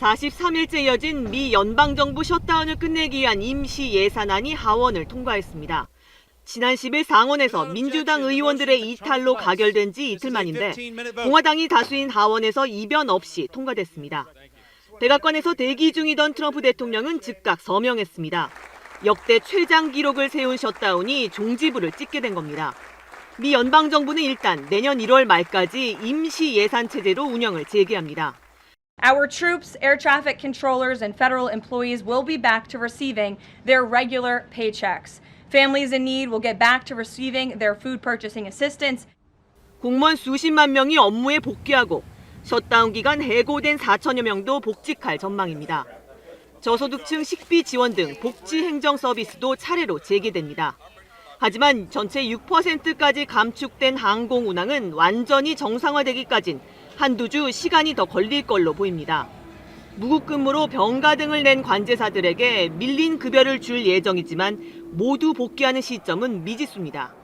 43일째 이어진 미 연방정부 셧다운을 끝내기 위한 임시 예산안이 하원을 통과했습니다. 지난 10일 상원에서 민주당 의원들의 이탈로 가결된 지 이틀 만인데 공화당이 다수인 하원에서 이변 없이 통과됐습니다. 백악관에서 대기 중이던 트럼프 대통령은 즉각 서명했습니다. 역대 최장 기록을 세운 셧다운이 종지부를 찍게 된 겁니다. 미 연방정부는 일단 내년 1월 말까지 임시 예산 체제로 운영을 재개합니다. Our troops, air traffic controllers, and federal employees will be back to receiving their regular paychecks. Families in need will get back to receiving their food purchasing assistance. 공무원 수십만 명이 업무에 복귀하고 셧다운 기간 해고된 4천여 명도 복직할 전망입니다. 저소득층 식비 지원 등 복지 행정 서비스도 차례로 재개됩니다. 하지만 전체 6%까지 감축된 항공 운항은 완전히 정상화되기까진 한두 주 시간이 더 걸릴 걸로 보입니다. 무급근무로 병가 등을 낸 관제사들에게 밀린 급여를 줄 예정이지만 모두 복귀하는 시점은 미지수입니다.